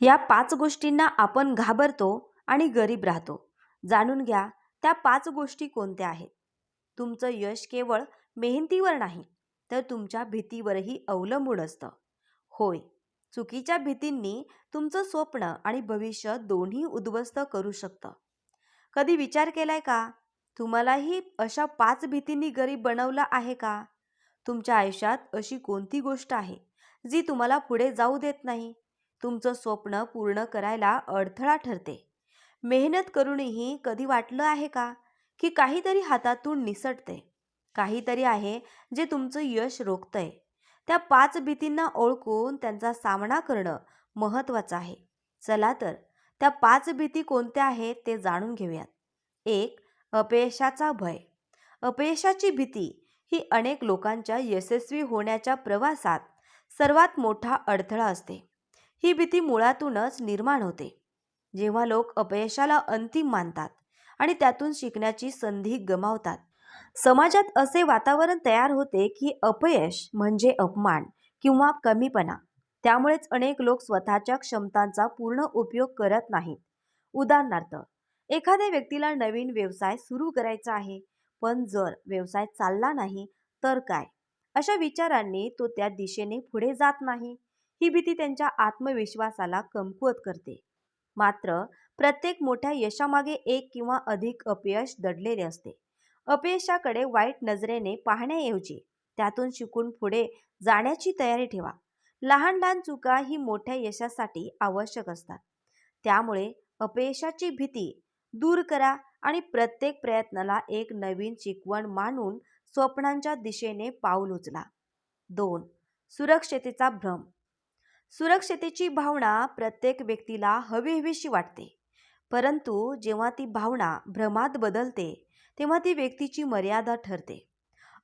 या पाच गोष्टींना आपण घाबरतो आणि गरीब राहतो. जाणून घ्या त्या पाच गोष्टी कोणत्या आहेत? तुमचं यश केवळ मेहनतीवर नाही तर तुमच्या भीतीवरही अवलंबून असतं. होय चुकीच्या भीतींनी तुमचं स्वप्न आणि भविष्य दोन्ही उद्ध्वस्त करू शकतं. कधी विचार केलाय का? तुम्हालाही अशा पाच भीतींनी गरीब बनवलं आहे का? तुमच्या आयुष्यात अशी कोणती गोष्ट आहे जी तुम्हाला पुढे जाऊ देत नाही? तुमचं स्वप्न पूर्ण करायला अडथळा ठरते. मेहनत करूनही कधी वाटलं आहे का? की काहीतरी हातातून निसटते. काहीतरी आहे जे तुमचं यश रोखतंय. त्या पाच भीतींना ओळखून त्यांचा सामना करणं महत्त्वाचं आहे. चला तर त्या पाच भीती कोणत्या आहेत ते जाणून घेऊयात. एक अपयशाचा भय. अपयशाची भीती ही अनेक लोकांच्या यशस्वी होण्याच्या प्रवासात सर्वात मोठा अडथळा असते. ही भीती मुळातूनच निर्माण होते. जेव्हा लोक अपयशाला अंतिम मानतात आणि त्यातून शिकण्याची संधी गमावतात. समाजात असे वातावरण तयार होते की अपयश म्हणजे अपमान किंवा कमीपणा. त्यामुळेच अनेक लोक स्वतःच्या क्षमतांचा पूर्ण उपयोग करत नाहीत. उदाहरणार्थ एखाद्या व्यक्तीला नवीन व्यवसाय सुरू करायचा आहे पण जर व्यवसाय चालला नाही तर काय? अशा विचारांनी तो त्या दिशेने पुढे जात नाही. ही भीती त्यांच्या आत्मविश्वासाला कमकुवत करते. मात्र प्रत्येक मोठ्या यशामागे एक किंवा अधिक अपयश दडलेले असते. अपयशाकडे वाईट नजरेने पाहण्याऐवजी त्यातून शिकून पुढे जाण्याची तयारी ठेवा. लहान लहान चुका ही मोठ्या यशासाठी आवश्यक असतात. त्यामुळे अपयशाची भीती दूर करा आणि प्रत्येक प्रयत्नाला एक नवीन शिकवण मानून स्वप्नांच्या दिशेने पाऊल उचला. दोन सुरक्षतेचा भ्रम. सुरक्षतेची भावना प्रत्येक व्यक्तीला हवीहवीशी वाटते. परंतु जेव्हा ती भावना भ्रमात बदलते तेव्हा ती व्यक्तीची मर्यादा ठरते.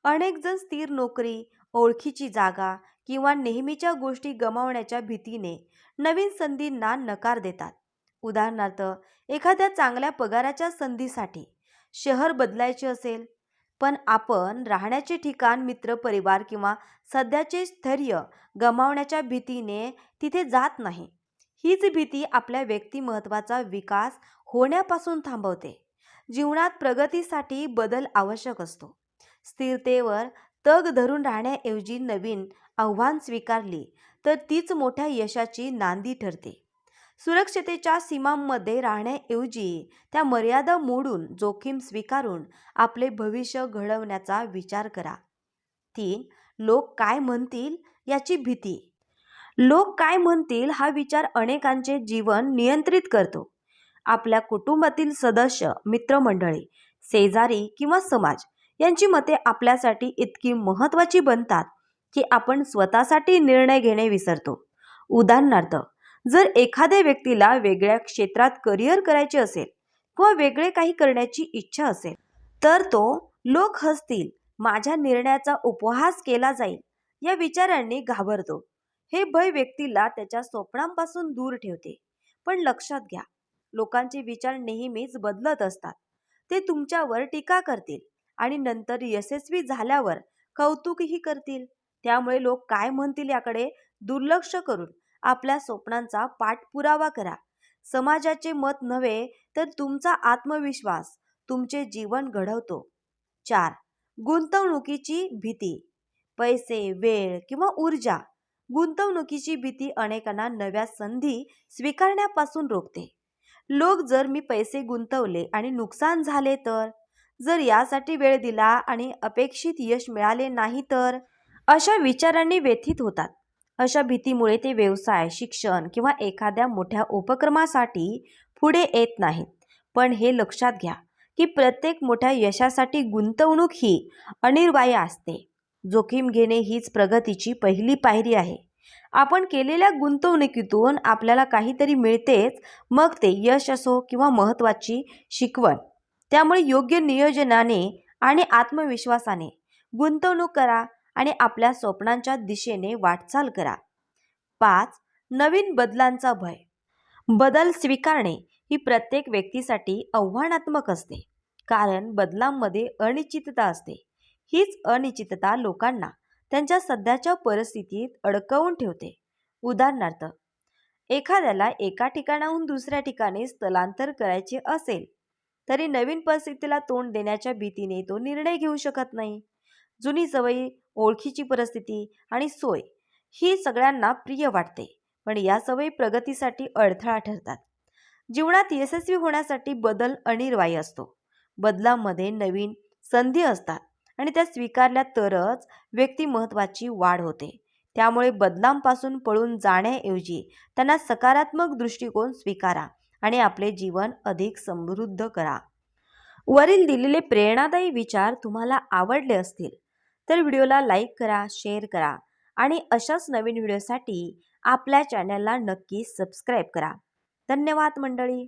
अनेक जण स्थिर नोकरी ओळखीची जागा किंवा नेहमीच्या गोष्टी गमावण्याच्या भीतीने नवीन संधींना नकार देतात. उदाहरणार्थ एखाद्या चांगल्या पगाराच्या संधीसाठी शहर बदलायचे असेल पण आपण राहण्याचे ठिकाण मित्र परिवार किंवा सध्याचे स्थैर्य गमावण्याच्या भीतीने तिथे जात नाही. हीच भीती आपल्या व्यक्तिमत्वाचा विकास होण्यापासून थांबवते. जीवनात प्रगतीसाठी बदल आवश्यक असतो. स्थिरतेवर तग धरून राहण्याऐवजी नवीन आव्हान स्वीकारली तर तीच मोठ्या यशाची नांदी ठरते. सुरक्षतेच्या सीमांमध्ये राहण्याऐवजी त्या मर्यादा मोडून जोखीम स्वीकारून आपले भविष्य घडवण्याचा विचार करा. तीन लोक काय म्हणतील याची भीती. लोक काय म्हणतील हा विचार अनेकांचे जीवन नियंत्रित करतो. आपल्या कुटुंबातील सदस्य मित्रमंडळी शेजारी किंवा समाज यांची मते आपल्यासाठी इतकी महत्त्वाची बनतात की आपण स्वतःसाठी निर्णय घेणे विसरतो. उदाहरणार्थ जर एखाद्या व्यक्तीला वेगळ्या क्षेत्रात करिअर करायचे असेल किंवा वेगळे काही करण्याची इच्छा असेल तर तो लोक हसतील माझ्या निर्णयाचा उपहास केला जाईल या विचारांनी घाबरतो. हे भय व्यक्तीला त्याच्या स्वप्नांपासून दूर ठेवते. पण लक्षात घ्या लोकांचे विचार नेहमीच बदलत असतात. ते तुमच्यावर टीका करतील आणि नंतर यशस्वी झाल्यावर कौतुकही करतील. त्यामुळे लोक काय म्हणतील याकडे दुर्लक्ष करून आपल्या स्वप्नांचा पाठपुरावा करा. समाजाचे मत नव्हे तर तुमचा आत्मविश्वास तुमचे जीवन घडवतो. चार गुंतवणुकीची भीती. पैसे वेळ किंवा ऊर्जा. गुंतवणुकीची भीती अनेकांना नव्या संधी स्वीकारण्यापासून रोखते. लोक जर मी पैसे गुंतवले आणि नुकसान झाले तर? जर यासाठी वेळ दिला आणि अपेक्षित यश मिळाले नाही तर? अशा विचारांनी व्यथित होतात. अशा भीतीमुळे ते व्यवसाय शिक्षण किंवा एखाद्या मोठ्या उपक्रमासाठी पुढे येत नाहीत. पण हे लक्षात घ्या की प्रत्येक मोठ्या यशासाठी गुंतवणूक ही अनिर्वाय असते. जोखीम घेणे हीच प्रगतीची पहिली पायरी आहे. आपण केलेल्या गुंतवणुकीतून आपल्याला काहीतरी मिळतेच मग ते यश असो किंवा महत्त्वाची शिकवण. त्यामुळे योग्य नियोजनाने आणि आत्मविश्वासाने गुंतवणूक करा आणि आपल्या स्वप्नांच्या दिशेने वाटचाल करा. पाच नवीन बदलांचा भय. बदल स्वीकारणे ही प्रत्येक व्यक्तीसाठी आव्हानात्मक असते. कारण बदलांमध्ये अनिश्चितता असते. हीच अनिश्चितता लोकांना त्यांच्या सध्याच्या परिस्थितीत अडकवून ठेवते. उदाहरणार्थ एखाद्याला एका ठिकाणाहून दुसऱ्या ठिकाणी स्थलांतर करायचे असेल तरी नवीन परिस्थितीला तोंड देण्याच्या भीतीने तो निर्णय घेऊ शकत नाही. जुनी सवयी ओळखीची परिस्थिती आणि सोय ही सगळ्यांना प्रिय वाटते. पण या सवयी प्रगतीसाठी अडथळा ठरतात. जीवनात यशस्वी होण्यासाठी बदल अनिर्वाय असतो. बदलामध्ये नवीन संधी असतात आणि त्या स्वीकारल्या तरच व्यक्तिमत्वाची वाढ होते. त्यामुळे बदलांपासून पळून जाण्याऐवजी त्यांना सकारात्मक दृष्टिकोन स्वीकारा आणि आपले जीवन अधिक समृद्ध करा. वरील दिलेले प्रेरणादायी विचार तुम्हाला आवडले असतील तर व्हिडिओला लाईक करा शेअर करा आणि अशाच नवीन व्हिडिओसाठी आपल्या चॅनलला नक्की सबस्क्राईब करा. धन्यवाद मंडळी.